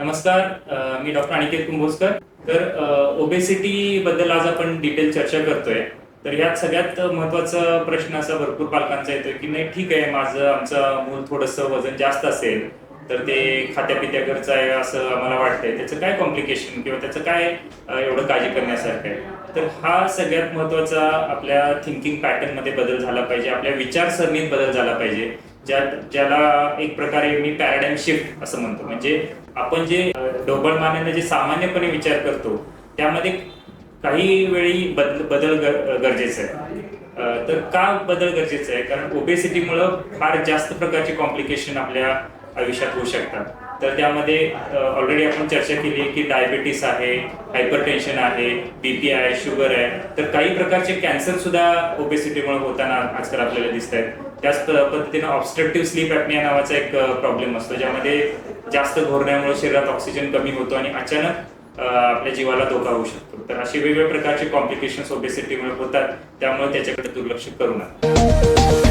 नमस्कार मी डॉक्टर अनिकेत कुंभोजकर. तर ओबेसिटी बद्दल आज आपण डिटेल चर्चा करतोय. तर यात सगळ्यात महत्त्वाचा प्रश्न असा भरपूर पालकांचा येतोय की नाही ठीक आहे माझं आमचं मूल थोडंसं वजन जास्त असेल तर ते खात्यापित्याकडचं आहे असं आम्हाला वाटतंय. त्याचं काय कॉम्प्लिकेशन किंवा त्याचं काय एवढं काळजी करण्यासारखं आहे? तर हा सगळ्यात महत्त्वाचा आपल्या थिंकिंग पॅटर्नमध्ये बदल झाला पाहिजे. आपल्या विचारसरणीत बदल झाला पाहिजे. ज्यात ज्याला एक प्रकारे मी पॅराडाईम शिफ्ट असं म्हणतो. म्हणजे आपण जे ढोबळमानाने जे सामान्यपणे विचार करतो त्यामध्ये काही वेळी बदल बदल गरजेचं आहे. तर का बदल गरजेचं आहे? कारण ओबेसिटीमुळं फार जास्त प्रकारचे कॉम्प्लिकेशन आपल्या आयुष्यात होऊ शकतात. तर त्यामध्ये ऑलरेडी आपण चर्चा केली की डायबिटीस आहे हायपरटेन्शन आहे बीपी आहे शुगर आहे. तर काही प्रकारचे कॅन्सर सुद्धा ओबेसिटीमुळे होताना आजकाल आपल्याला दिसत आहेत त्याच पद्धतीनं ऑब्स्ट्रक्टिव्ह स्लीप ॲपनिया नावाचा एक प्रॉब्लेम असतो ज्यामध्ये जास्त घोरण्यामुळे शरीरात ऑक्सिजन कमी होतो आणि अचानक आपल्या जीवाला धोका होऊ शकतो. तर असे वेगवेगळ्या प्रकारचे कॉम्प्लिकेशन्स ओबेसिटीमुळे होतात त्यामुळे त्याच्याकडे दुर्लक्ष करू नका.